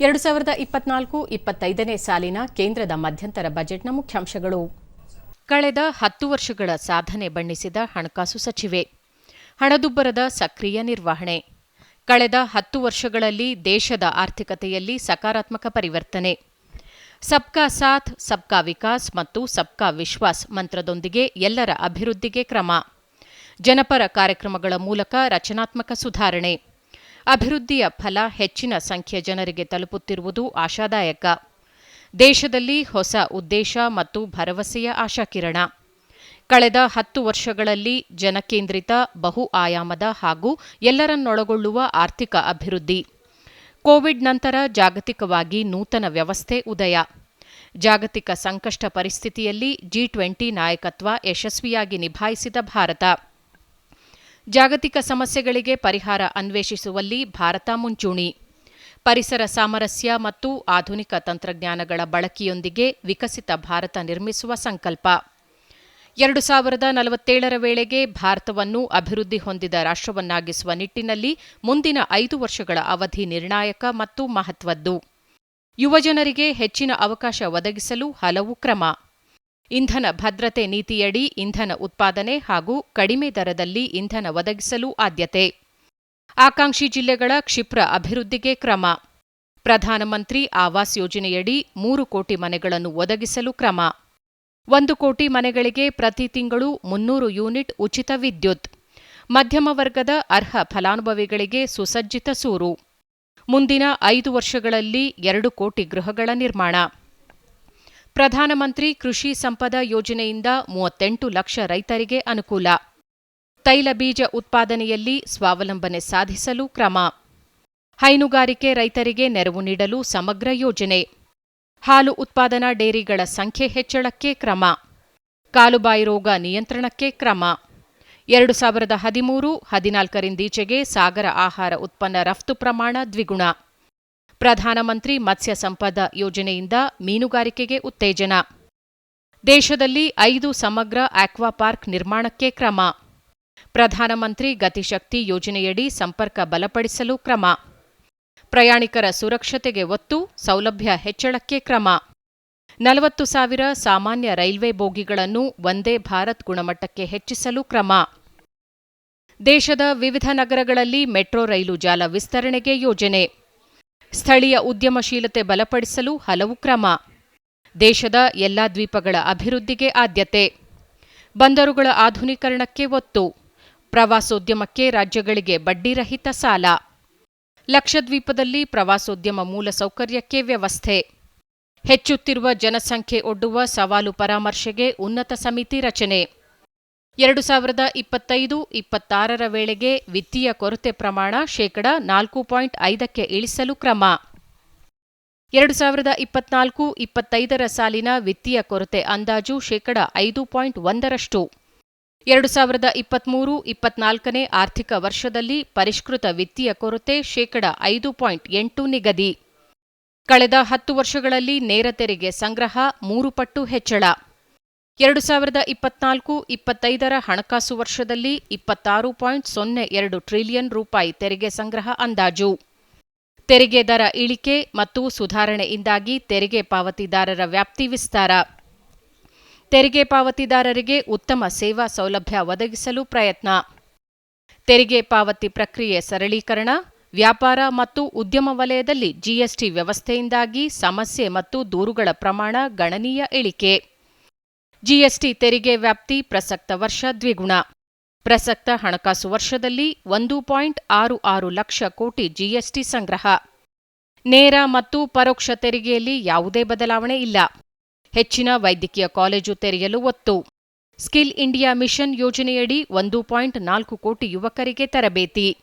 ಎರಡು ಸಾವಿರದ ಇಪ್ಪತ್ನಾಲ್ಕು ಇಪ್ಪತ್ತೈದನೇ ಸಾಲಿನ ಕೇಂದ್ರದ ಮಧ್ಯಂತರ ಬಜೆಟ್ನ ಮುಖ್ಯಾಂಶಗಳು. ಕಳೆದ ಹತ್ತು ವರ್ಷಗಳ ಸಾಧನೆ ಬಣ್ಣಿಸಿದ ಹಣಕಾಸು ಸಚಿವೆ. ಹಣದುಬ್ಬರದ ಸಕ್ರಿಯ ನಿರ್ವಹಣೆ. ಕಳೆದ ಹತ್ತು ವರ್ಷಗಳಲ್ಲಿ ದೇಶದ ಆರ್ಥಿಕತೆಯಲ್ಲಿ ಸಕಾರಾತ್ಮಕ ಪರಿವರ್ತನೆ. ಸಬ್ಕಾ ಸಾಥ್, ಸಬ್ಕಾ ವಿಕಾಸ್ ಮತ್ತು ಸಬ್ಕಾ ವಿಶ್ವಾಸ್ ಮಂತ್ರದೊಂದಿಗೆ ಎಲ್ಲರ ಅಭಿವೃದ್ಧಿಗೆ ಕ್ರಮ. ಜನಪರ ಕಾರ್ಯಕ್ರಮಗಳ ಮೂಲಕ ರಚನಾತ್ಮಕ ಸುಧಾರಣೆ. ಅಭಿವೃದ್ಧಿಯ ಫಲ ಹೆಚ್ಚಿನ ಸಂಖ್ಯೆಯ ಜನರಿಗೆ ತಲುಪುತ್ತಿರುವುದು ಆಶಾದಾಯಕ. ದೇಶದಲ್ಲಿ ಹೊಸ ಉದ್ದೇಶ ಮತ್ತು ಭರವಸೆಯ ಆಶಾಕಿರಣ. ಕಳೆದ ಹತ್ತು ವರ್ಷಗಳಲ್ಲಿ ಜನಕೇಂದ್ರಿತ, ಬಹು ಆಯಾಮದ ಹಾಗೂ ಎಲ್ಲರನ್ನೊಳಗೊಳ್ಳುವ ಆರ್ಥಿಕ ಅಭಿವೃದ್ಧಿ. ಕೋವಿಡ್ ನಂತರ ಜಾಗತಿಕವಾಗಿ ನೂತನ ವ್ಯವಸ್ಥೆ ಉದಯ. ಜಾಗತಿಕ ಸಂಕಷ್ಟ ಪರಿಸ್ಥಿತಿಯಲ್ಲಿ ಜಿ ಟ್ವೆಂಟಿ ನಾಯಕತ್ವ ಯಶಸ್ವಿಯಾಗಿ ನಿಭಾಯಿಸಿದ ಭಾರತ. ಜಾಗತಿಕ ಸಮಸ್ಯೆಗಳಿಗೆ ಪರಿಹಾರ ಅನ್ವೇಷಿಸುವಲ್ಲಿ ಭಾರತ ಮುಂಚೂಣಿ. ಪರಿಸರ ಸಾಮರಸ್ಯ ಮತ್ತು ಆಧುನಿಕ ತಂತ್ರಜ್ಞಾನಗಳ ಬಳಕೆಯೊಂದಿಗೆ ವಿಕಸಿತ ಭಾರತ ನಿರ್ಮಿಸುವ ಸಂಕಲ್ಪ. ಎರಡು ಸಾವಿರದ ನಲವತ್ತೇಳರ ವೇಳೆಗೆ ಭಾರತವನ್ನು ಅಭಿವೃದ್ಧಿ ಹೊಂದಿದ ರಾಷ್ಟ್ರವನ್ನಾಗಿಸುವ ನಿಟ್ಟಿನಲ್ಲಿ ಮುಂದಿನ ಐದು ವರ್ಷಗಳ ಅವಧಿ ನಿರ್ಣಾಯಕ ಮತ್ತು ಮಹತ್ವದ್ದು. ಯುವಜನರಿಗೆ ಹೆಚ್ಚಿನ ಅವಕಾಶ ಒದಗಿಸಲು ಹಲವು ಕ್ರಮ. ಇಂಧನ ಭದ್ರತೆ ನೀತಿಯಡಿ ಇಂಧನ ಉತ್ಪಾದನೆ ಹಾಗೂ ಕಡಿಮೆ ದರದಲ್ಲಿ ಇಂಧನ ಒದಗಿಸಲು ಆದ್ಯತೆ. ಆಕಾಂಕ್ಷಿ ಜಿಲ್ಲೆಗಳ ಕ್ಷಿಪ್ರ ಅಭಿವೃದ್ಧಿಗೆ ಕ್ರಮ. ಪ್ರಧಾನಮಂತ್ರಿ ಆವಾಸ್ ಯೋಜನೆಯಡಿ ಮೂರು ಕೋಟಿ ಮನೆಗಳನ್ನು ಒದಗಿಸಲು ಕ್ರಮ. ಒಂದು ಕೋಟಿ ಮನೆಗಳಿಗೆ ಪ್ರತಿ ತಿಂಗಳು ಮುನ್ನೂರು ಯೂನಿಟ್ ಉಚಿತ ವಿದ್ಯುತ್. ಮಧ್ಯಮ ವರ್ಗದ ಅರ್ಹ ಫಲಾನುಭವಿಗಳಿಗೆ ಸುಸಜ್ಜಿತ ಸೂರು. ಮುಂದಿನ ಐದು ವರ್ಷಗಳಲ್ಲಿ ಎರಡು ಕೋಟಿ ಗೃಹಗಳ ನಿರ್ಮಾಣ. ಪ್ರಧಾನಮಂತ್ರಿ ಕೃಷಿ ಸಂಪದ ಯೋಜನೆಯಿಂದ ಮೂವತ್ತೆಂಟು ಲಕ್ಷ ರೈತರಿಗೆ ಅನುಕೂಲ. ತೈಲ ಬೀಜ ಉತ್ಪಾದನೆಯಲ್ಲಿ ಸ್ವಾವಲಂಬನೆ ಸಾಧಿಸಲು ಕ್ರಮ. ಹೈನುಗಾರಿಕೆ ರೈತರಿಗೆ ನೆರವು ನೀಡಲು ಸಮಗ್ರ ಯೋಜನೆ. ಹಾಲು ಉತ್ಪಾದನಾ ಡೇರಿಗಳ ಸಂಖ್ಯೆ ಹೆಚ್ಚಳಕ್ಕೆ ಕ್ರಮ. ಕಾಲುಬಾಯಿ ರೋಗ ನಿಯಂತ್ರಣಕ್ಕೆ ಕ್ರಮ. ಎರಡು ಸಾವಿರದ ಹದಿಮೂರು ಹದಿನಾಲ್ಕರಿಂದೀಚೆಗೆ ಸಾಗರ ಆಹಾರ ಉತ್ಪನ್ನ ರಫ್ತು ಪ್ರಮಾಣ ದ್ವಿಗುಣ. ಪ್ರಧಾನಮಂತ್ರಿ ಮತ್ಸ್ಯ ಸಂಪದ ಯೋಜನೆಯಿಂದ ಮೀನುಗಾರಿಕೆಗೆ ಉತ್ತೇಜನ. ದೇಶದಲ್ಲಿ ಐದು ಸಮಗ್ರ ಆಕ್ವಾ ಪಾರ್ಕ್ ನಿರ್ಮಾಣಕ್ಕೆ ಕ್ರಮ. ಪ್ರಧಾನಮಂತ್ರಿ ಗತಿಶಕ್ತಿ ಯೋಜನೆಯಡಿ ಸಂಪರ್ಕ ಬಲಪಡಿಸಲು ಕ್ರಮ. ಪ್ರಯಾಣಿಕರ ಸುರಕ್ಷತೆಗೆ ಒತ್ತು, ಸೌಲಭ್ಯ ಹೆಚ್ಚಳಕ್ಕೆ ಕ್ರಮ. ನಲವತ್ತು ಸಾವಿರ ಸಾಮಾನ್ಯ ರೈಲ್ವೆ ಬೋಗಿಗಳನ್ನು ವಂದೇ ಭಾರತ್ ಗುಣಮಟ್ಟಕ್ಕೆ ಹೆಚ್ಚಿಸಲು ಕ್ರಮ. ದೇಶದ ವಿವಿಧ ನಗರಗಳಲ್ಲಿ ಮೆಟ್ರೋ ರೈಲು ಜಾಲ ವಿಸ್ತರಣೆಗೆ ಯೋಜನೆ. ಸ್ಥಳೀಯ ಉದ್ಯಮಶೀಲತೆ ಬಲಪಡಿಸಲು ಹಲವು ಕ್ರಮ. ದೇಶದ ಎಲ್ಲಾ ದ್ವೀಪಗಳ ಅಭಿವೃದ್ಧಿಗೆ ಆದ್ಯತೆ. ಬಂದರುಗಳ ಆಧುನೀಕರಣಕ್ಕೆ ಒತ್ತು. ಪ್ರವಾಸೋದ್ಯಮಕ್ಕೆ ರಾಜ್ಯಗಳಿಗೆ ಬಡ್ಡಿರಹಿತ ಸಾಲ. ಲಕ್ಷದ್ವೀಪದಲ್ಲಿ ಪ್ರವಾಸೋದ್ಯಮ ಮೂಲಸೌಕರ್ಯಕ್ಕೆ ವ್ಯವಸ್ಥೆ. ಹೆಚ್ಚುತ್ತಿರುವ ಜನಸಂಖ್ಯೆ ಒಡ್ಡುವ ಸವಾಲು ಪರಾಮರ್ಶೆಗೆ ಉನ್ನತ ಸಮಿತಿ ರಚನೆ. ಎರಡು ಸಾವಿರದ ಇಪ್ಪತ್ತೈದು ಇಪ್ಪತ್ತಾರರ ವೇಳೆಗೆ ವಿತ್ತೀಯ ಕೊರತೆ ಪ್ರಮಾಣ ಶೇಕಡ ನಾಲ್ಕು ಪಾಯಿಂಟ್ ಐದಕ್ಕೆ ಇಳಿಸಲು ಕ್ರಮ. ಎರಡು ಸಾವಿರದ ಇಪ್ಪತ್ನಾಲ್ಕು ಇಪ್ಪತ್ತೈದರ ಸಾಲಿನ ವಿತ್ತೀಯ ಕೊರತೆ ಅಂದಾಜು ಶೇಕಡ ಐದು ಪಾಯಿಂಟ್ ಒಂದರಷ್ಟು. ಎರಡು ಸಾವಿರದ ಇಪ್ಪತ್ಮೂರು ಇಪ್ಪತ್ನಾಲ್ಕನೇ ಆರ್ಥಿಕ ವರ್ಷದಲ್ಲಿ ಪರಿಷ್ಕೃತ ವಿತ್ತೀಯ ಕೊರತೆ ಶೇಕಡ ಐದು ಪಾಯಿಂಟ್ ಎಂಟು ನಿಗದಿ. ಕಳೆದ ಹತ್ತು ವರ್ಷಗಳಲ್ಲಿ ನೇರ ತೆರಿಗೆ ಸಂಗ್ರಹ ಮೂರು ಪಟ್ಟು ಹೆಚ್ಚಳ. ಎರಡು ಸಾವಿರದ ಇಪ್ಪತ್ನಾಲ್ಕು ಇಪ್ಪತ್ತೈದರ ಹಣಕಾಸು ವರ್ಷದಲ್ಲಿ ಇಪ್ಪತ್ತಾರು ಪಾಯಿಂಟ್ ಸೊನ್ನೆ ಎರಡು ಟ್ರಿಲಿಯನ್ ರೂಪಾಯಿ ತೆರಿಗೆ ಸಂಗ್ರಹ ಅಂದಾಜು. ತೆರಿಗೆ ದರ ಇಳಿಕೆ ಮತ್ತು ಸುಧಾರಣೆಯಿಂದಾಗಿ ತೆರಿಗೆ ಪಾವತಿದಾರರ ವ್ಯಾಪ್ತಿ ವಿಸ್ತಾರ. ತೆರಿಗೆ ಪಾವತಿದಾರರಿಗೆ ಉತ್ತಮ ಸೇವಾ ಸೌಲಭ್ಯ ಒದಗಿಸಲು ಪ್ರಯತ್ನ. ತೆರಿಗೆ ಪಾವತಿ ಪ್ರಕ್ರಿಯೆ ಸರಳೀಕರಣ, ವ್ಯಾಪಾರ ಮತ್ತು ಉದ್ಯಮ ವಲಯದಲ್ಲಿ ಜಿಎಸ್ಟಿ ವ್ಯವಸ್ಥೆಯಿಂದಾಗಿ ಸಮಸ್ಯೆ ಮತ್ತು ದೂರುಗಳ ಪ್ರಮಾಣ ಗಣನೀಯ ಇಳಿಕೆ. ಜಿಎಸ್ಟಿ ತೆರಿಗೆ ವ್ಯಾಪ್ತಿ ಪ್ರಸಕ್ತ ವರ್ಷ ದ್ವಿಗುಣ. ಪ್ರಸಕ್ತ ಹಣಕಾಸು ವರ್ಷದಲ್ಲಿ ಒಂದು ಪಾಯಿಂಟ್ ಆರು ಆರು ಲಕ್ಷ ಕೋಟಿ ಜಿಎಸ್ಟಿ ಸಂಗ್ರಹ. ನೇರ ಮತ್ತು ಪರೋಕ್ಷ ತೆರಿಗೆಯಲ್ಲಿ ಯಾವುದೇ ಬದಲಾವಣೆ ಇಲ್ಲ. ಹೆಚ್ಚಿನ ವೈದ್ಯಕೀಯ ಕಾಲೇಜು ತೆರೆಯಲು ಒತ್ತು. ಸ್ಕಿಲ್ ಇಂಡಿಯಾ ಮಿಷನ್ ಯೋಜನೆಯಡಿ ಒಂದು ಪಾಯಿಂಟ್ ನಾಲ್ಕು ಕೋಟಿ ಯುವಕರಿಗೆ ತರಬೇತಿ.